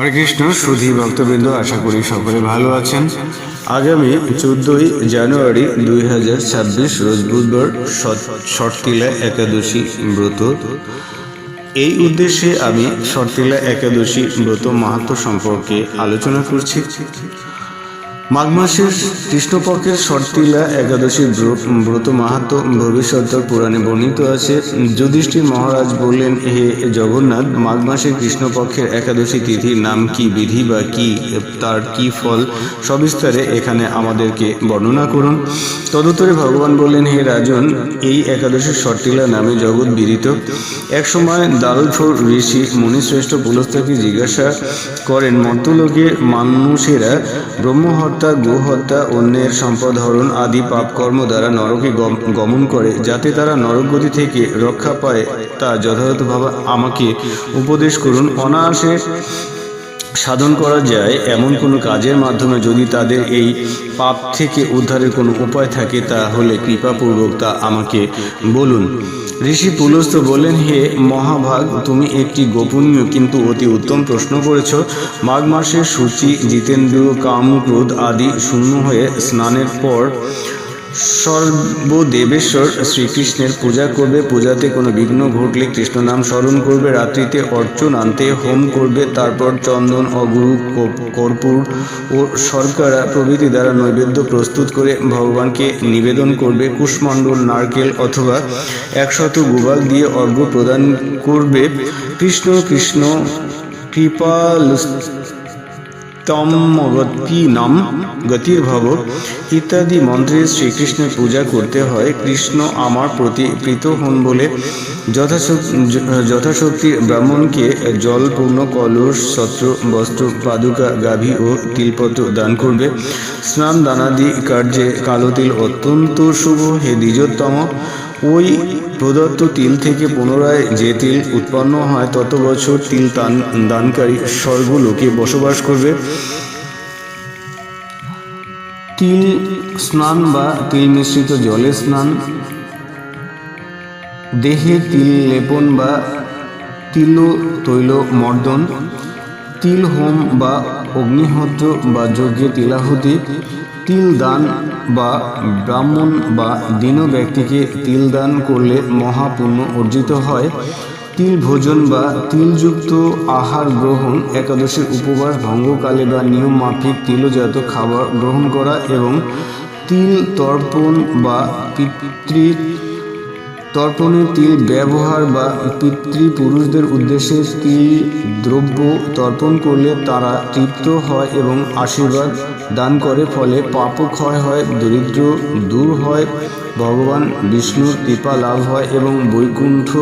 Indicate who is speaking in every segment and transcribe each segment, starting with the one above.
Speaker 1: হরে কৃষ্ণ সুধী ভক্তবৃন্দ, আশা করি সকলে ভালো আছেন। আগামী চোদ্দই জানুয়ারি দুই হাজার ছাব্বিশ, রোজ বুধবার শর্তিলা একাদশী ব্রত। এই উদ্দেশ্যে আমি শর্তিলা একাদশী ব্রত মাহাত্ম সম্পর্কে আলোচনা করছি। মাঘ মাসের কৃষ্ণপক্ষের শর্তিলা একাদশী ব্রত মাহাত্ম ভবিষ্যৎ পুরাণে বর্ণিত আছে। যুধিষ্ঠির মহারাজ বললেন, হে জগন্নাথ মাঘ মাসের কৃষ্ণপক্ষের একাদশী তিথির নাম কি, বিধি বা কি, তার কি ফল? সবিস্তারে এখানে আমাদেরকে বর্ণনা করুন। তদুত্তরে ভগবান বললেন, হে রাজন, এই একাদশী শর্তিলা নামে জগৎ বিদিত। একসময় দারুলফোর ঋষি মুনিশ্রেষ্ঠ পুলস্তাকে জিজ্ঞাসা করেন, মর্তলোকে মানুষেরা ব্রহ্মহত্যা গোহত্যা অন্যের সম্পদ হরণ আদি পাপকর্ম দ্বারা নরকে গমন করে, যাতে তারা নরকগতি থেকে রক্ষা পায়, তা যথাযথভাবে আমাকে উপদেশ করুন। অনায়াসে সাধন করা যায় এমন কোনো কাজের মাধ্যমে যদি তাদের এই পাপ থেকে উদ্ধারের কোনো উপায় থাকে, তাহলে কৃপাপূর্বক তা আমাকে বলুন। ঋষি পুলস্ত বললেন, হে মহাভাগ, তুমি একটি গোপনীয় কিন্তু অতি উত্তম প্রশ্ন করেছ। মাঘ মাসে সূচি জিতেন্দ্রিয় কাম ক্রোধ আদি শূন্য হয়ে স্নানের পর সর্বদেবেশ্বর শ্রীকৃষ্ণের পূজা করবে, পূজাতে কোনো বিঘ্ন ঘটলে কৃষ্ণ নাম স্মরণ করবে, রাত্রিতে অর্চন আনতে, হোম করবে, তারপর চন্দন, অগুরু কর্পূর ও শর্করা প্রভৃতি দ্বারা নৈবেদ্য প্রস্তুত করে ভগবানকে নিবেদন করবে কুশমণ্ডল নারকেল অথবা একশত গোবাল দিয়ে অর্ঘ্য প্রদান করবে। কৃষ্ণ কৃষ্ণ কৃপাল তমগতি নাম গতির্ভব ইত্যাদি মন্ত্রে শ্রীকৃষ্ণের পূজা করতে হয়। কৃষ্ণ আমার প্রতি প্রীত হন বলে যথাশক্তি ব্রাহ্মণকে জলপূর্ণ কলস ছত্র বস্ত্র, পাদুকা, গাভী ও তিলপত্র দান করবে। স্নান দানাদি কার্যে কালো তিল অত্যন্ত শুভ। হে দ্বিজোত্তম ওই প্রদত্ত তিল থেকে পুনরায় যে তিল উৎপন্ন হয়, তত বছর তিল দান, দানকারী স্বর্গলোকে বসবাস করবে। তিল স্নান বা তিল মিশ্রিত জলে স্নান, দেহে তিল লেপন বা তিল তৈল মর্দন, তিল হোম বা অগ্নিহোত্র বা যজ্ঞে তিলাহুতি তিল দান বা ব্রাহ্মণ বা দীন ব্যক্তিকে তিল দান করলে মহাপুণ্য অর্জিত হয়। তিল ভোজন বা তিলযুক্ত আহার গ্রহণ, একাদশীর উপবাস, ভঙ্গকালে বা নিয়ম মাফিক তিলজাত খাবার গ্রহণ করা এবং তিল তর্পণ বা পিতৃ তর্পণের তিল ব্যবহার বা পিতৃপুরুষদের উদ্দেশ্যে তিল দ্রব্য তর্পণ করলে তারা তৃপ্ত হয় এবং আশীর্বাদ দান করে ফলে পাপ ক্ষয় হয়, দরিদ্র দূর হয়, ভগবান বিষ্ণুর কৃপা লাভ হয় এবং বৈকুণ্ঠ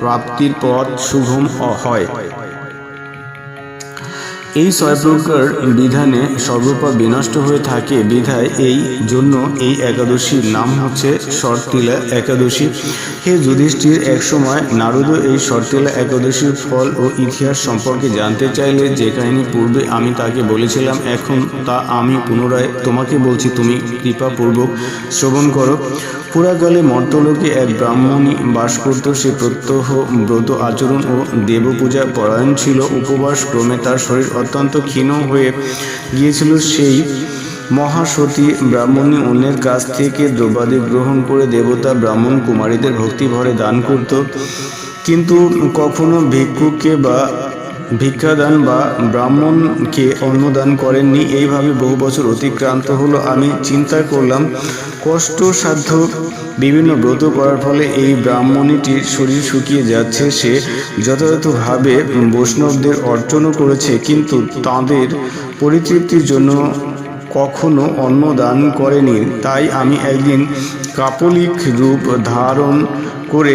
Speaker 1: প্রাপ্তির পথ শুভম হয়। এই ছয় প্রকার বিধানে সর্বপা বিনষ্ট হয়ে থাকে বিধায় এই জন্য এই একাদশীর নাম হচ্ছে শর্তিলা একাদশী। হে যুধিষ্ঠির, একসময় নারদ এই শর্তিলা একাদশীর ফল ও ইতিহাস সম্পর্কে জানতে চাইলে যে কাহিনী পূর্বে আমি তাকে বলেছিলাম, এখন তা আমি পুনরায় তোমাকে বলছি, তুমি কৃপাপূর্বক শ্রবণ করো। পুরাকালে মর্তলোকে এক ব্রাহ্মণী বাস করত, সে প্রত্যহ ব্রত আচরণ ও দেবপূজা পরায়ণ ছিল, উপবাস ক্রমে তার শরীর অত্যন্ত ক্ষীণ হয়ে গিয়েছিল সেই মহাসতী ব্রাহ্মণী অন্যের কাছ থেকে দ্রব্যাদি গ্রহণ করে দেবতা ব্রাহ্মণ কুমারীদের ভক্তিভরে দান করত। কিন্তু কখনো ভিক্ষুকে বা ভিক্ষাদান বা ব্রাহ্মণকে অন্নদান করেননি। এইভাবে বহু বছর অতিক্রান্ত হলো। আমি চিন্তা করলাম, কষ্টসাধ্য বিভিন্ন ব্রত করার ফলে এই ব্রাহ্মণীটির শরীর শুকিয়ে যাচ্ছে। সে যথাযথভাবে বৈষ্ণবদের অর্চনও করেছে, কিন্তু তাদের পরিতৃপ্তির জন্য কখনো অন্ন দান করেনি। তাই আমি একদিন কাপলিক রূপ ধারণ করে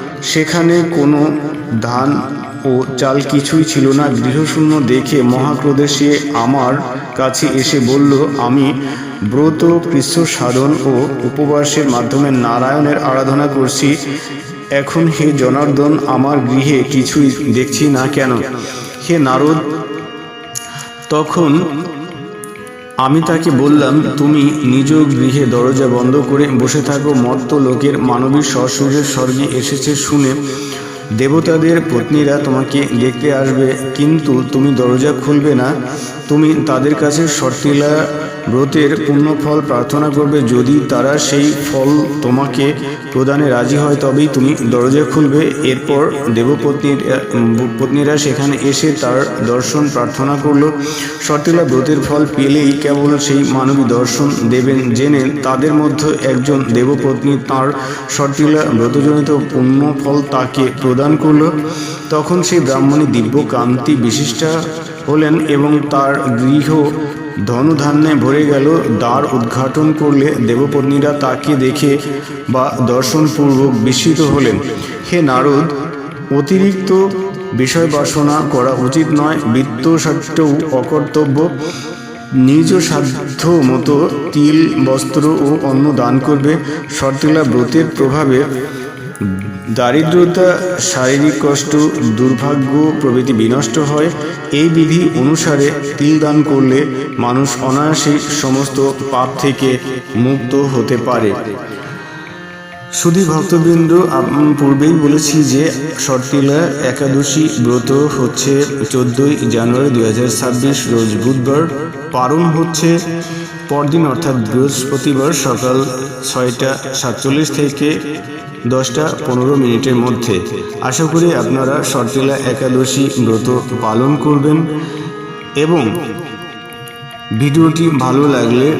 Speaker 1: সেখানে কোনো ধান ও চাল কিছুই ছিল না। গৃহশূন্য দেখে মহাক্রোধে সে আমার কাছে এসে বলল, আমি ব্রত কৃষ্ণ সাধন ও উপবাসের মাধ্যমে নারায়ণের আরাধনা করছি। এখন হে জনার্দন, আমার গৃহে কিছুই দেখছি না কেন? হে নারদ, তখন আমি তাকে বললাম, তুমি নিজ গৃহে দরজা বন্ধ করে বসে থাকো। মর্ত লোকের মানবী সরসূর্যের স্বর্গে এসেছে শুনে দেবতাদের পত্নীরা তোমাকে দেখতে আসবে। কিন্তু তুমি দরজা খুলবে না। তুমি তাদের কাছে সর্তিলা ব্রতের পুণ্যফল প্রার্থনা করবে। যদি তারা সেই ফল তোমাকে প্রদানে রাজি হয়, তবেই তুমি দরজা খুলবে। এরপর দেবপত্নীর, পত্নীরা সেখানে এসে তার দর্শন প্রার্থনা করল। সর্তিলা ব্রতের ফল পেলেই কেবল সেই মানবী দর্শন দেবেন। জেনে তাদের মধ্যে একজন দেবপত্নী তার সর্তিলা ব্রতজনিত পুণ্য ফল তাকে প্রদান করল। তখন সেই ব্রাহ্মণী দিব্য কান্তি বিশিষ্টা হলেন এবং তার গৃহ ধনধান্যে ভরে গেল। দ্বার উদ্ঘাটন করলে দেবপত্নীরা তাকে দেখে বা দর্শনপূর্বক বিস্মিত হলেন। হে নারদ, অতিরিক্ত বিষয় বাসনা করা উচিত নয়। বৃত্ত সাট্যও অকর্তব্য। নিজ সাধ্য মতো তিল, বস্ত্র ও অন্ন দান করবে। শর্তিলা ব্রতের প্রভাবে দারিদ্রতা, শারীরিক কষ্ট, দুর্ভাগ্য, প্রভৃতি বিনষ্ট হয়, এই বিধি অনুসারে তিল দান করলে মানুষ অনায়াসেই সমস্ত পাপ থেকে মুক্ত হতে পারে। শুধু ভক্তবৃন্দ পূর্বেই বলেছি যে শর্তিলা একাদশী ব্রত হচ্ছে চোদ্দই জানুয়ারি দু হাজার ছাব্বিশ, রোজ বুধবার। পারণ হচ্ছে পরদিন, অর্থাৎ বৃহস্পতিবার সকাল ছয়টা সাতচল্লিশ থেকে দশটা পনেরো মিনিটের মধ্যে। আশা করি আপনারা শর্তিলা একাদশী ব্রত পালন করবেন এবং ভিডিওটি ভালো লাগলে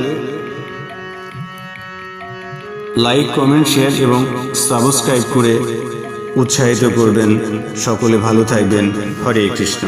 Speaker 1: লাইক, কমেন্ট, শেয়ার এবং সাবস্ক্রাইব করে উৎসাহিত করবেন। সকলে ভালো থাকবেন। হরে কৃষ্ণ।